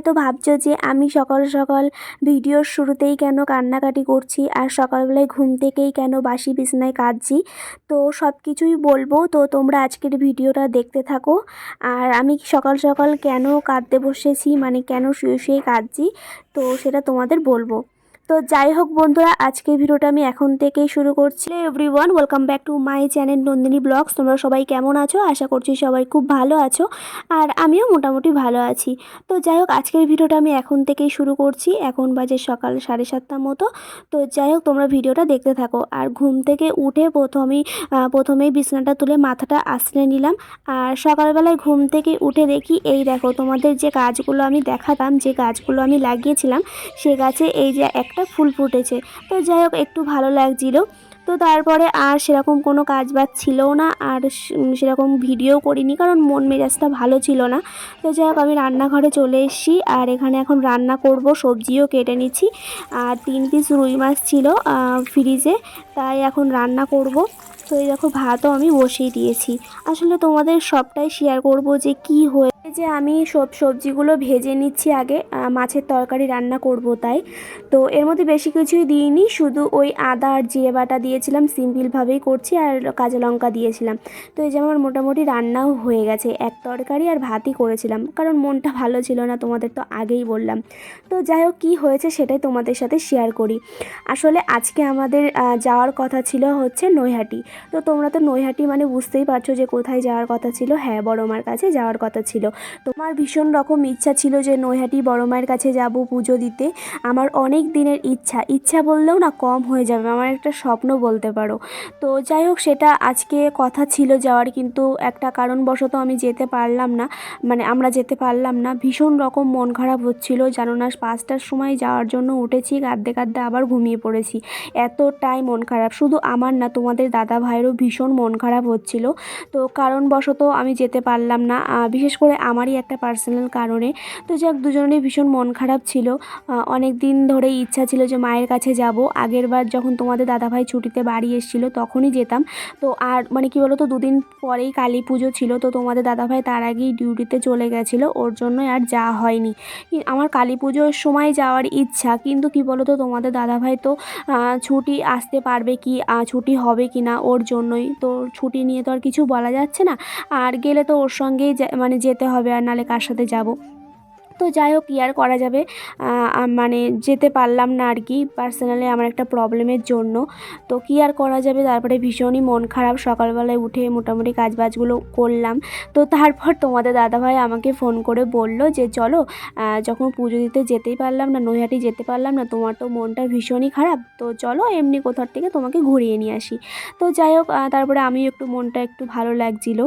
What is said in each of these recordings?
ভাবছ যে আমি সকাল সকাল ভিডিওর শুরুতেই কেন কান্নাকাটি করছি আর সকালবেলায় ঘুম থেকেই কেন বাসি বিছনায় কাঁদছি? তো সব কিছুই বলব। তো তোমরা আজকের ভিডিওটা দেখতে থাকো। আর আমি সকাল সকাল কেন কাঁদতে বসেছি? মানে কেন শুয়ে শুয়ে কাঁদছি? তো সেটা তোমাদের বলব। তো যাই হোক বন্ধুরা, আজকের ভিডিওটা আমি এখন থেকেই শুরু করছি। Everyone welcome back to my channel Nandini blogs তোমরা সবাই কেমন আছো? আশা করছি সবাই খুব ভালো আছো, আর আমিও মোটামুটি ভালো আছি। তো যাই হোক, আজকের ভিডিওটা আমি এখন থেকেই শুরু করছি। এখন বাজে সকাল সাড়ে সাতটার মতো। তো যাই হোক, তোমরা ভিডিওটা দেখতে থাকো। আর ঘুম থেকে উঠে প্রথমেই প্রথমেই বিছানাটা তুলে মাথাটা আশ্রয় নিলাম। আর সকালবেলায় ঘুম থেকে উঠে দেখি, এই দেখো তোমাদের যে গাছগুলো আমি দেখাতাম, যে গাছগুলো আমি লাগিয়েছিলাম, সে গাছে এই যে একটা ফুল ফুটেছে। তো যাই হোক, একটু ভালো লাগছিল। তো তারপরে আর সেরকম কোনো কাজ বাজ ছিলও না, আর সেরকম ভিডিও করিনি, কারণ মন মেজাজটা ভালো ছিল না। তো যাই হোক, আমি রান্নাঘরে চলে এসেছি, আর এখানে এখন রান্না করব, সবজিও কেটে নিচ্ছি। আর তিন পিস রুই মাছ ছিল ফ্রিজে, তাই এখন রান্না করব। তো এই দেখো, ভাতও আমি বসিয়ে দিয়েছি। আসলে তোমাদের সবটাই শেয়ার করব যে কি হয়ে যে আমি সব সবজিগুলো ভেজে নিচ্ছি আগে মাছের তরকারি রান্না করব তাই। তো এর মধ্যে বেশি কিছুই দিইনি, শুধু ওই আদা আর জিরে বাটা দিয়েছিলাম সিম্পলভাবেই করছি, আর কাঁচা লঙ্কা দিয়েছিলাম। তো এই যে আমার মোটামুটি রান্নাও হয়ে গেছে, এক তরকারি আর ভাতই করেছিলাম, কারণ মনটা ভালো ছিল না, তোমাদের তো আগেই বললাম। তো যাই হোক, কী হয়েছে সেটাই তোমাদের সাথে শেয়ার করি। আসলে আজকে আমাদের যাওয়ার কথা ছিল হচ্ছে নৈহাটি। তো তোমরা তো নৈহাটি মানে বুঝতেই পারছ যে কোথায় যাওয়ার কথা ছিল হ্যাঁ বড় মার কাছে যাওয়ার কথা ছিল। তোমার ভীষণ রকম ইচ্ছা ছিল যে নৈহাটি বড় মায়ের কাছে যাব পুজো দিতে। আমার অনেক দিনের ইচ্ছা। ইচ্ছা বললেও না কম হয়ে যাবে। আমার একটা স্বপ্ন বলতে পারো। তো যাই হোক, সেটা আজকে কথা ছিল যাওয়ার, কিন্তু একটা কারণবশত আমি যেতে পারলাম না। মানে আমরা যেতে পারলাম না। ভীষণ রকম মন খারাপ হচ্ছিল। জানো না পাঁচটার সময় যাওয়ার জন্য উঠেছি কাঁদতে কাঁদতে আবার ঘুমিয়ে পড়েছি। এতটাই মন খারাপ। শুধু আমার না, তোমাদের দাদা ভাইয়েরও ভীষণ মন খারাপ হচ্ছিল। তো কারণবশত আমি যেতে পারলাম না। বিশেষ করে আমারই একটা পার্সোনাল কারণে। তো যাক, দুজনেরই ভীষণ মন খারাপ ছিল। অনেক দিন ধরেই ইচ্ছা ছিল যে মায়ের কাছে যাব। আগের বার যখন তোমাদের দাদাভাই ছুটিতে বাড়ি এসেছিল তখনই যেতাম। তো আর মানে কি বলতো, দুদিন পরেই কালী পুজো ছিল, তো তোমাদের দাদাভাই তার আগেই ডিউটিতে চলে গেছিল। ওর জন্যই আর যাওয়া হয়নি। আমার কালী পুজোর সময় যাওয়ার ইচ্ছা, কিন্তু কি বলতো, তোমাদের দাদাভাই তো ছুটি আসতে পারবে কি ছুটি হবে কি না ওর জন্যই। তো ছুটি নিয়ে তো আর কিছু বলা যাচ্ছে না। আর গেলে তো ওর সঙ্গেই মানে যেতে হবে। আর নালে কার সাথে যাব? তো যাই হোক আর করা যাবে? মানে যেতে পারলাম না আর কি। পার্সোনালি আমার একটা প্রবলেমের জন্য। তো কি আর করা যাবে? তারপরে ভীষণই মন খারাপ। সকালবেলায় উঠে মোটামুটি কাজ বাজগুলো করলাম। তো তারপর তোমাদের দাদাভাই আমাকে ফোন করে বলল যে, চলো যখন পুজো দিতে যেতেই পারলাম না, নৈহাটি যেতে পারলাম না, তোমার তো মনটা ভীষণই খারাপ। তো চলো, এমনি কোথার থেকে তোমাকে ঘুরিয়ে নিয়ে আসি। তো যাই হোক তারপরে আমিও একটু মনটা একটু ভালো লাগছিল।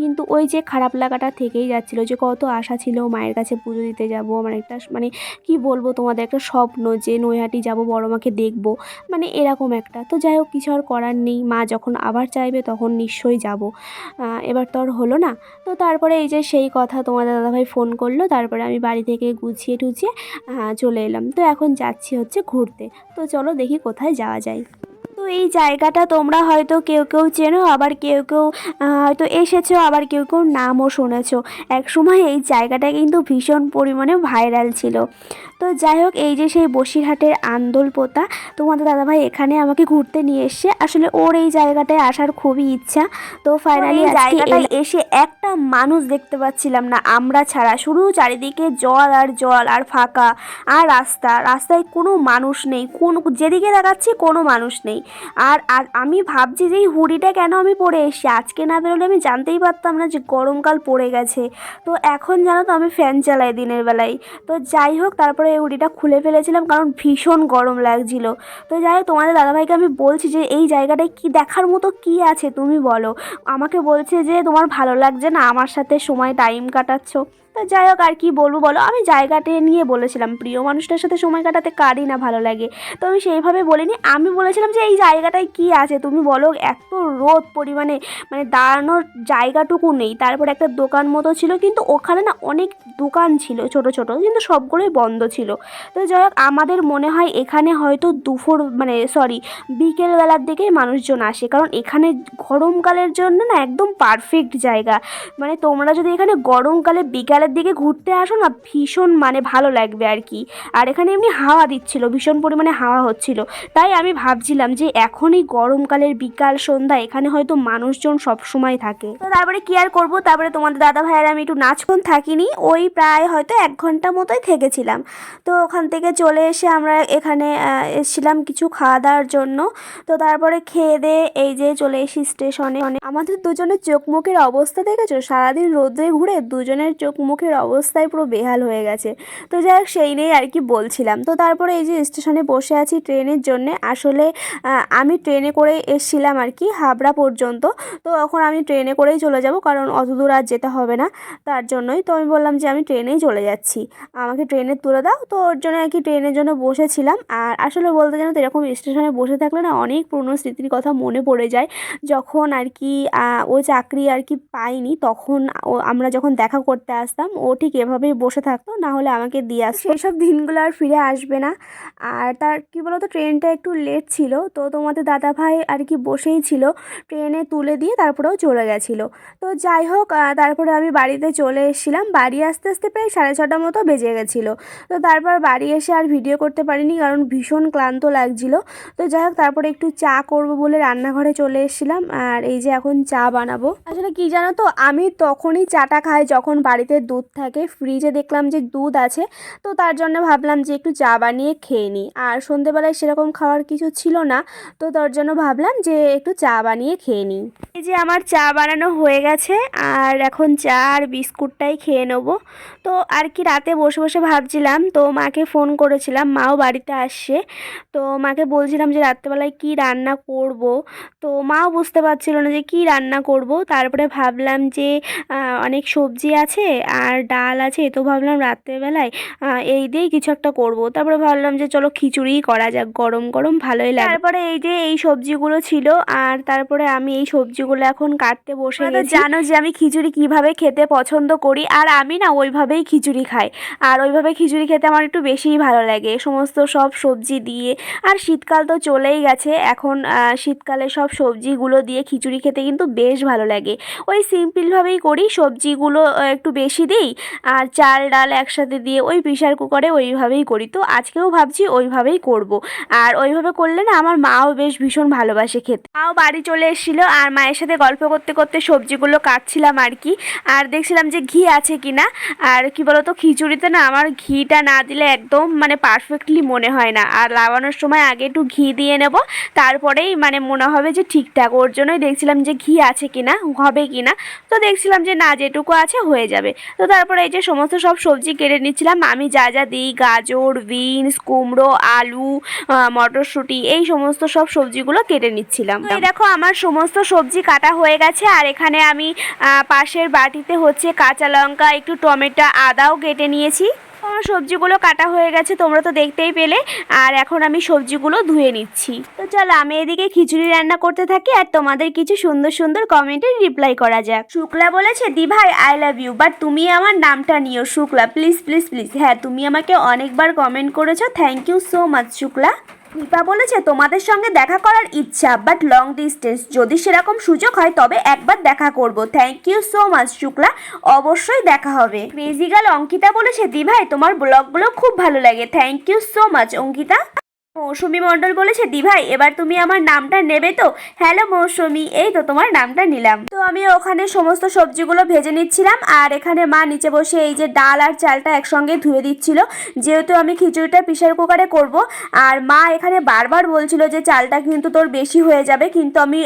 কিন্তু ওই যে খারাপ লাগাটা থেকেই যাচ্ছিল যে কত আশা ছিল মায়ের কাছে পুজো দিতে যাব। আমার একটা মানে কি বলব তোমাদের, একটা স্বপ্ন যে নৈহাটি যাব, বড় মাকে দেখব মানে এরকম একটা। তো যাই হোক, কিছু আর করার নেই। মা যখন আবার চাইবে তখন নিশ্চয়ই যাব। এবার তো আর হলো না। তো তারপরে এই যে সেই কথা তোমাদের দাদাভাই ফোন করল। তারপরে আমি বাড়ি থেকে গুছিয়ে টুছিয়ে চলে এলাম। তো এখন যাচ্ছি হচ্ছে ঘুরতে। তো চলো দেখি কোথায় যাওয়া যায়। তো এই জায়গাটা তোমরা হয়তো কেউ কেউ চেনো, আবার কেউ কেউ হয়তো এসেছ, আবার কেউ কেউ নামও শুনেছো। এক সময় এই জায়গাটা কিন্তু ভীষণ পরিমাণে ভাইরাল ছিল। তো যাই হোক এই যে সেই বসিরহাটের আন্দোল পোতা তোমাদের দাদাভাই এখানে আমাকে ঘুরতে নিয়ে এসছে। আসলে ওর এই জায়গাটায় আসার খুবই ইচ্ছা। তো ফাইনালি জায়গাটায় এসে একটা মানুষ দেখতে পাচ্ছিলাম না আমরা ছাড়া। শুধু চারিদিকে জল আর জল আর ফাঁকা আর রাস্তা। রাস্তায় কোনো মানুষ নেই কোন যেদিকে দেখাচ্ছি কোনো মানুষ নেই। আর আর আমি ভাবছি যে এই হুডিটা কেন আমি পরে এসেছি? আজকে না বেরোলে আমি জানতেই পারতাম না যে গরমকাল পড়ে গেছে। তো এখন জানো তো আমি ফ্যান চালাই দিনের বেলায়। তো যাই হোক তারপরে এই হুডিটা খুলে ফেলেছিলাম কারণ ভীষণ গরম লাগছিল। তো যাই হোক, তোমাদের দাদাভাইকে আমি বলছি যে, এই জায়গাটায় কি দেখার মতো কি আছে? তুমি বলো। আমাকে বলছে যে, তোমার ভালো লাগছে না, আমার সাথে সময় টাইম কাটাচ্ছ। তো যাই হোক, আর কি বলব বলো? আমি জায়গাটা নিয়ে বলেছিলাম, প্রিয় মানুষটার সাথে সময় কাটাতে কারই না ভালো লাগে। তো আমি সেইভাবে বলিনি, আমি বলেছিলাম যে এই জায়গাটায় কি আছে? তুমি বলো, এত রোদ পরিমাণে মানে দাঁড়ানোর জায়গাটুকু নেই। তারপর একটা দোকান মতো ছিল, কিন্তু ওখানে না অনেক দোকান ছিল, ছোট ছোট, কিন্তু সবগুলোই বন্ধ ছিল। তো যাই হোক, আমাদের মনে হয় এখানে হয়তো দুপুর মানে সরি বিকেলবেলার দিকেই মানুষজন আসে, কারণ এখানে গরমকালের জন্য না একদম পারফেক্ট জায়গা। মানে তোমরা যদি এখানে গরমকালে বিকালের রাস্তার দিকে ঘুরতে আসো না, ভীষণ মানে ভালো লাগবে আর কি। আর এখানে এমনি হাওয়া দিচ্ছিল, ভীষণ পরিমাণে হাওয়া হচ্ছিল। তাই আমি ভাবছিলাম যে এখনই গরমকালের বিকাল, সন্ধ্যা, এখানে হয়তো মানুষজন সব সময় থাকে। তো তারপরে কি আর করব? তারপরে তোমাদের দাদা ভাইয়ের আমি একটু নাচক্ষণ থাকিনি, ওই প্রায় হয়তো এক ঘণ্টা মতোই থেকেছিলাম। তো ওখান থেকে চলে এসে আমরা এখানে এসেছিলাম কিছু খাওয়া দাওয়ার জন্য। তো তারপরে খেয়ে দিয়ে এই যে চলে এসি স্টেশনে। আমাদের দুজনের চোখ মুখের অবস্থা দেখেছ? সারাদিন রোদে ঘুরে দুজনের চোখ মুখের অবস্থাই পুরো বেহাল হয়ে গেছে। তো যাই হোক, সেই নিয়েই আর কি বলছিলাম। তো তারপরে এই যে স্টেশনে বসে আছি ট্রেনের জন্যে, আসলে আমি ট্রেনে করে এসছিলাম আর কি হাবড়া পর্যন্ত। তো এখন আমি ট্রেনে করেই চলে যাব, কারণ অত দূর আর যেতে হবে না তার জন্যই। তো আমি বললাম যে, আমি ট্রেনেই চলে যাচ্ছি। আমাকে ট্রেনে তুলে দাও। তো ওর জন্য আর কি ট্রেনের জন্য বসেছিলাম। আর আসলে বলতে জানো তো এরকম স্টেশনে বসে থাকলে না অনেক পুরনো স্মৃতির কথা মনে পড়ে যায়। যখন আর কি ও চাকরি আর কি পাইনি, তখন আমরা যখন দেখা করতে আসতাম ও ঠিক এভাবেই বসে থাকতো না হলে আমাকে দিয়ে আসতো। সেসব দিনগুলো আর ফিরে আসবে না। আর তার কি বলতো, ট্রেনটা একটু লেট ছিল, তো তোমাদের দাদা ভাই আর কি বসেই ছিল। ট্রেনে তুলে দিয়ে তারপরেও চলে গেছিল। তো যাই হোক তারপরে আমি বাড়িতে চলে এসেছিলাম। বাড়ি আসতে আসতে প্রায় সাড়ে ছটার মতো বেজে গেছিল। তো তারপর বাড়ি এসে আর ভিডিও করতে পারিনি, কারণ ভীষণ ক্লান্ত লাগছিল। তো যাই হোক, তারপরে একটু চা করব বলে রান্নাঘরে চলে এসেছিলাম। আর এই যে এখন চা বানাবো। আসলে কি জানো তো, আমি তখনই চাটা খাই যখন বাড়িতে দুধ থাকে। ফ্রিজে দেখলাম যে দুধ আছে, তো তার জন্য ভাবলাম যে একটু চা বানিয়ে খেয়ে নিই। আর সন্ধেবেলায় সেরকম খাওয়ার কিছু ছিল না, তো তার জন্য ভাবলাম যে একটু চা বানিয়ে খেয়ে নিই। এই যে আমার চা বানানো হয়ে গেছে, আর এখন চা আর বিস্কুটটাই খেয়ে নেব। তো আর কি রাতে বসে বসে ভাবছিলাম, তো মাকে ফোন করেছিলাম, মাও বাড়িতে আসছে। তো মাকে বলছিলাম যে রাত্রেবেলায় কি রান্না করব? তো মাও বুঝতে পারছিল না যে কি রান্না করব। তারপরে ভাবলাম যে অনেক সবজি আছে আর ডাল আছে তো ভাবলাম রাত্রেবেলায় এই দিয়েই কিছু একটা করব। তারপরে ভাবলাম যে চলো খিচুড়িই করা যাক গরম গরম ভালোই লাগে। তারপরে এই যে এই সবজিগুলো ছিল আর তারপরে আমি এই সবজিগুলো এখন কাটতে বসে জানো যে আমি খিচুড়ি কীভাবে খেতে পছন্দ করি আর আমি না ওইভাবেই খিচুড়ি খাই। আর ওইভাবে খিচুড়ি খেতে আমার একটু বেশিই ভালো লাগে। সমস্ত সব সবজি দিয়ে আর শীতকাল তো চলেই গেছে এখন শীতকালে সব সবজিগুলো দিয়ে খিচুড়ি খেতে কিন্তু বেশ ভালো লাগে। ওই সিম্পলভাবেই করি সবজিগুলো একটু বেশি দিই। আর চাল, ডাল একসাথে দিয়ে ওই প্রেশার কুকারে ওইভাবেই করি। তো আজকেও ভাবছি ওইভাবেই করব। আর ওইভাবে করলে না আমার মাও বেশ ভীষণ ভালোবাসে খেতে। মাও বাড়ি চলে এসেছিল আর মায়ের সাথে গল্প করতে করতে সবজিগুলো কাটছিলাম আর কি। আর দেখছিলাম যে ঘি আছে কি না আর কি বলতো, খিচুড়িতে না আমার ঘিটা না দিলে একদম মানে পারফেক্টলি মনে হয় না। আর লাগানোর সময় আগে একটু ঘি দিয়ে নেব। তারপরেই মানে মনে হবে যে ঠিকঠাক। ওর জন্যই দেখছিলাম যে ঘি আছে কি না হবে কি না তো দেখছিলাম যে না, যেটুকু আছে হয়ে যাবে। তো তারপরে এই যে সমস্ত সব সবজি কেটে নিচ্ছিলাম। আমি যা যা দিই গাজর বিনস কুমড়ো আলু মটরশুঁটি এই সমস্ত সব সবজিগুলো কেটে নিচ্ছিলাম। এই দেখো আমার সমস্ত সবজি কাটা হয়ে গেছে। আর এখানে আমি আহ, পাশের বাটিতে হচ্ছে কাঁচা লঙ্কা একটু টমেটো আদাও কেটে নিয়েছি। সবজিগুলো কাটা হয়ে গেছে, তোমরা তো দেখতেই পেলে। আর এখন আমি সবজিগুলো ধুয়ে নিচ্ছি। তো চলো, আমি এদিকে খিচুড়ি রান্না করতে থাকি আর তোমাদের কিছু সুন্দর সুন্দর কমেন্টের রিপ্লাই করা যাক। শুক্লা বলেছে দি ভাই আই লাভ ইউ বাট তুমি আমার নামটা নিও, শুক্লা। প্লিজ প্লিজ প্লিজ হ্যাঁ তুমি আমাকে অনেকবার কমেন্ট করেছ thank you so much Shukla. Dipa বলেছে তোমাদের সঙ্গে দেখা করার ইচ্ছা বাট লং ডিস্টেন্স যদি সেরকম সুযোগ হয়, তবে একবার দেখা করব। Thank you so much Shukla. অবশ্যই দেখা হবে। ক্রেজিগাল অঙ্কিতা বলেছে দি ভাই তোমার ব্লগগুলো খুব ভালো লাগে। Thank you so much Ankita. Mousumi Mondal বলেছে, দিভাই, এবার তুমি আমার নামটা নেবে তো? হ্যালো মৌসুমি, এই তো তোমার নামটা নিলাম। তো আমি ওখানে সমস্ত সবজিগুলো ভেজে নিচ্ছিলাম আর এখানে মা নিচে বসে এই যে ডাল আর চালটা একসঙ্গে ধুয়ে দিচ্ছিল। যেহেতু আমি খিচুড়িটা প্রেশার কুকারে করব, আর মা এখানে বারবার বলছিল যে, চালটা কিন্তু তোর বেশি হয়ে যাবে। কিন্তু আমি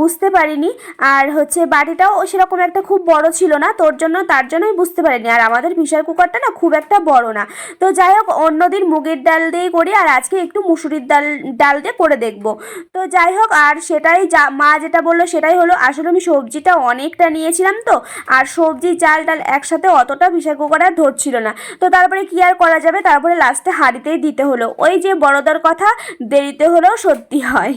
বুঝতে পারিনি। আর হচ্ছে বাটিটাও সেরকম একটা খুব বড় ছিল না, তোর জন্য, তার জন্যই বুঝতে পারিনি। আর আমাদের প্রেশার কুকারটা না খুব একটা বড় না। তো যাই হোক, অন্যদিন মুগের ডাল দিয়েই করি, আর আজকে একটু মুসুরির ডাল ডাল দিয়ে করে দেখব। তো যাই হোক, আর সেটাই যা, মা যেটা বলল সেটাই হলো, আসলে আমি সবজিটা অনেকটা নিয়েছিলাম তো, আর সবজি, চাল, ডাল একসাথে অতটা কুকারে আর ধরছিল না। তো তারপরে কি আর করা যাবে? তারপরে লাস্টে হাঁড়িতেই দিতে হলো। ওই যে বড়দার কথা, দেরিতে হলেও সত্যি হয়।